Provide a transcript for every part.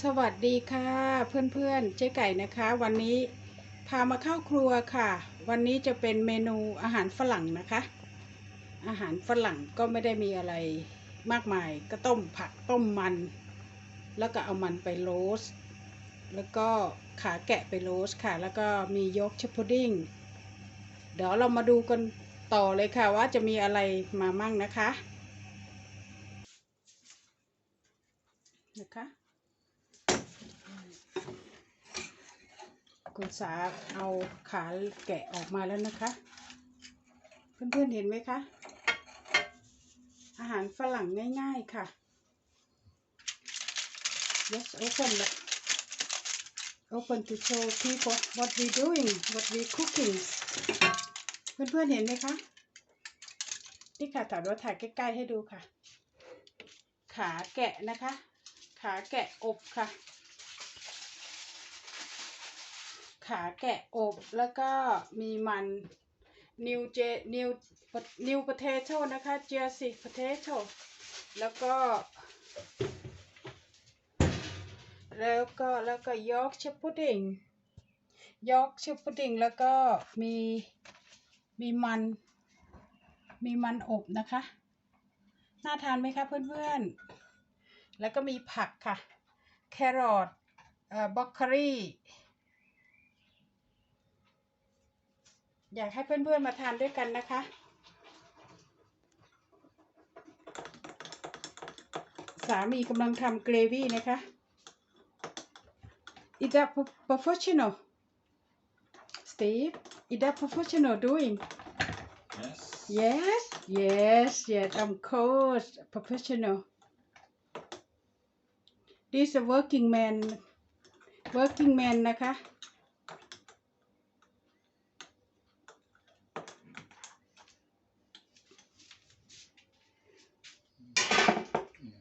สวัสดีค่ะ เพื่อนๆเจ๊ไก่นะคะ วันนี้พามาเข้าครัวค่ะ วันนี้จะเป็นเมนูอาหารฝรั่งนะคะ อาหารฝรั่งก็ไม่ได้มีอะไรมากมายก็ต้มผักต้มมัน แล้วก็เอามันไปโรสแล้วก็ขาแกะไปโรสค่ะ แล้วก็มียกชพุดดิ้งเดี๋ยวเรามาดูกันต่อเลยค่ะว่าจะมีอะไรมามั่งนะคะนะคะ คุณสาเอาขาแกะออกมาแล้วนะคะ เพื่อนๆเห็นไหมคะ อาหารฝรั่งง่ายๆค่ะ Yes open open to show people what we doing what we cooking เพื่อนๆเห็นไหมคะนี่ค่ะถามว่าถ่ายใกล้ๆให้ดูค่ะ ขาแกะนะคะ ขาแกะอบค่ะ ขาแกะอบแล้วก็มีมันนิวเจนิวนิวปเทโต้นะคะเจียสิปเทโต้แล้วก็ แล้วก็แล้วก็ยอร์กชิพุดดิ้งยอร์กชิพุดดิ้งแล้วก็มีมีมัน มีมันอบนะคะ น่าทานไหมคะเพื่อนๆ แล้วก็มีผักค่ะ แครอทเอ่อบล็อกโคลี่ อยากให้เพื่อนๆมาทานด้วยกันนะคะ สามีกำลังทำเกรวี่นะคะ Is that pro- professional Steve Is that professional doing Yes. Yes Yes Yes of course professional This is a working man working man นะคะ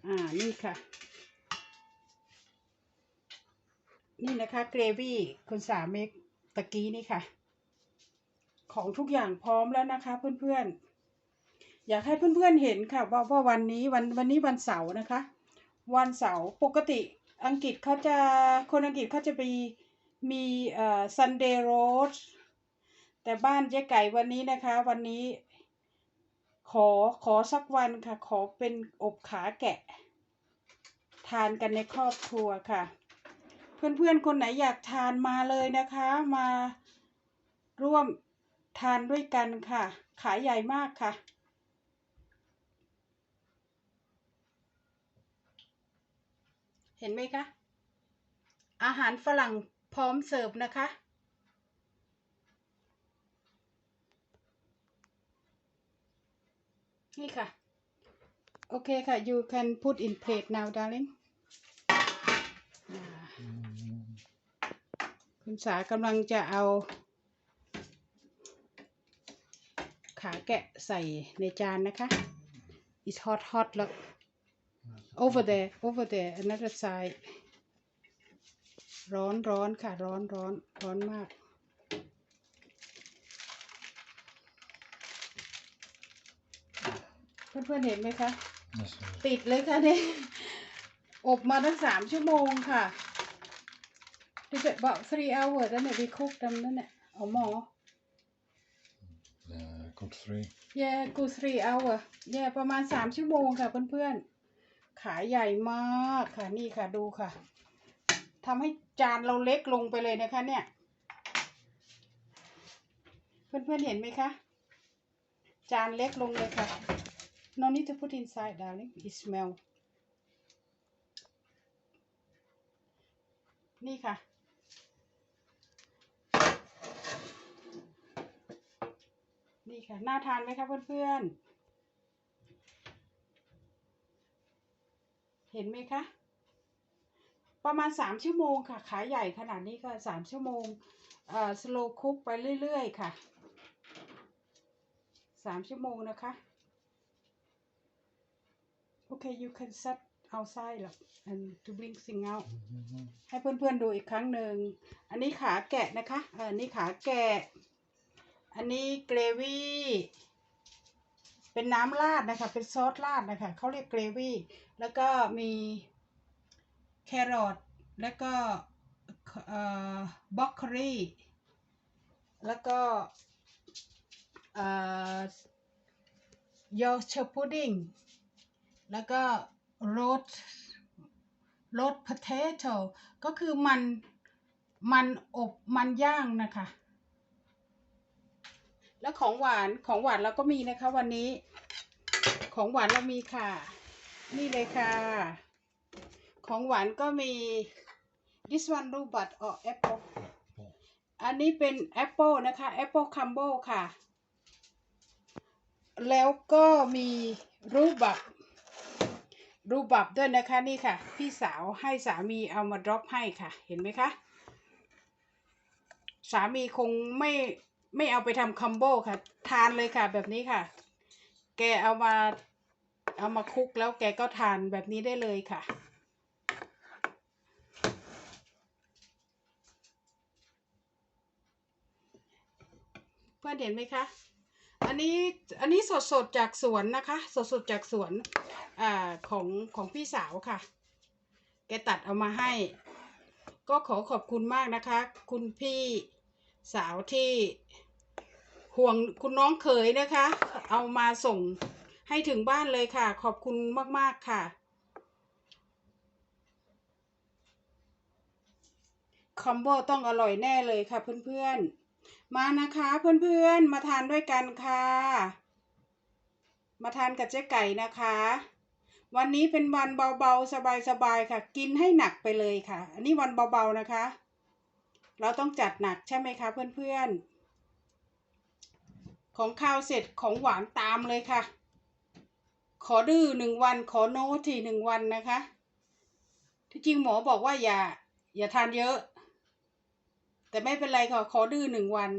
อ่า นี่ค่ะ นี่นะคะเกรวี่คุณสาเมกตะกี้นี่ค่ะ ของทุกอย่างพร้อมแล้วนะคะเพื่อนๆ อยากให้เพื่อนๆเห็นค่ะ ว่าว่าวันนี้วันวันนี้วันเสาร์นะคะ วันเสาร์ปกติอังกฤษเขาจะคนอังกฤษเขาจะไปมีเอ่อ Sunday roast แต่บ้านเจ๊ไก่วันนี้นะคะ วันนี้ ขอขอสักวันค่ะ ขอเป็นอบขาแกะ ทานกันในครอบครัวค่ะ เพื่อนๆคนไหนอยากทานมาเลยนะคะ มาร่วมทานด้วยกันค่ะ ขายใหญ่มากค่ะเห็นไหมคะ อาหารฝรั่งพร้อมเสิร์ฟนะคะ นี่ค่ะ โอเคค่ะ you can put in plate now darling อ่าคุณสากำลังจะเอา ขาแกะใส่ในจานนะคะ it's hot hot แล้ว over there over there another side ร้อนร้อนค่ะ ร้อนร้อนร้อนมาก เพื่อนๆเห็นไหมคะ Yes. sir. ติดเลยค่ะเนี่ย อบมาตั้งสามชั่วโมงค่ะ Is it about three hours แล้วเนี่ย we cook them นั่นเนี่ยเอาหมอ Uh, good three. yeah good three hour yeah ประมาณสามชั่วโมงค่ะเพื่อนๆ ขาใหญ่มากค่ะนี่ค่ะดูค่ะทำให้จานเราเล็กลงไปเลยนะคะเนี่ย เพื่อนๆเห็นไหมคะ จานเล็กลงเลยค่ะ no need to put inside darling it smell นี่ค่ะ นี่ค่ะ น่าทานไหมคะเพื่อนๆ เห็นไหมคะ ประมาณสามชั่วโมงค่ะ ขายใหญ่ขนาดนี้ก็สามชั่วโมง เอ่อ slow cook ไปเรื่อยๆ ค่ะสามชั่วโมงนะคะ โอเค you can set outside หรอก and to bring thing out ให้เพื่อนๆดูอีกครั้งหนึ่ง อันนี้ขาแกะนะคะเอออันนี้ขาแกะ อันนี้เกรวี่ เป็นน้ำราดนะคะ เป็นซอสราดนะคะ เขาเรียกเกรวี่ แล้วก็มีแครอท แล้วก็เอ่อบล็อกโคลีแล้วก็เอ่อยอร์เชอร์พุดดิ้ง แล้วก็โรสโรสพ o เทโตก็คือมันมันอบมันย่างนะคะ แล้วของหวานของหวานเราก็มีนะคะวันนี้ ของหวานเรามีค่ะ นี่เลยค่ะ ของหวานก็มี this one รูบัตออแอปเปิลอันนี้เป็นแอปเปิลนะคะแอปเปิลคัมโบค่ะ แล้วก็มีรูบับ รูบับด้วยนะคะนี่ค่ะ พี่สาวให้สามีเอามาดรอปให้ค่ะ เห็นไหมคะ สามีคงไม่ไม่เอาไปทำคัมโบค่ะ ทานเลยค่ะ แบบนี้ค่ะ แกเอามาเอามาคลุกแล้วแกก็ทานแบบนี้ได้เลยค่ะเพื่อนเห็นไหมคะ อันนี้อันนี้สดสดจากสวนนะคะ สดสดจากสวนอ่าของของพี่สาวค่ะ แกตัดเอามาให้ ก็ขอขอบคุณมากนะคะ คุณพี่สาวที่ห่วงคุณน้องเขยนะคะ เอามาส่งให้ถึงบ้านเลยค่ะ ขอบคุณมาก ๆ ค่ะ คอมโบต้องอร่อยแน่เลยค่ะเพื่อน ๆ มานะคะเพื่อนๆมาทานด้วยกันค่ะ มาทานกับเจ๊ไก่นะคะ วันนี้เป็นวันเบาๆ สบายๆค่ะ กินให้หนักไปเลยค่ะ อันนี้วันเบาๆนะคะ เราต้องจัดหนักใช่ไหมคะเพื่อนๆ ของข้าวเสร็จของหวานตามเลยค่ะ ขอดื้อหนึ่งวันขอโน้ทีหนึ่งวันนะคะ ที่จริงหมอบอกว่าอย่า อย่าทานเยอะ แต่ไม่เป็นไรค่ะขอดื้อหนึ่งวัน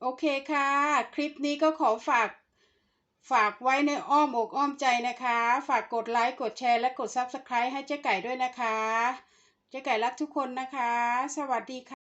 โอเคค่ะ คลิปนี้ก็ขอฝากฝากไว้ในอ้อมอกอ้อมใจนะคะ ฝากกดไลค์กดแชร์และกด Subscribe ให้เจ๊ไก่ด้วยนะคะ เจ๊ไก่รักทุกคนนะคะ สวัสดีค่ะ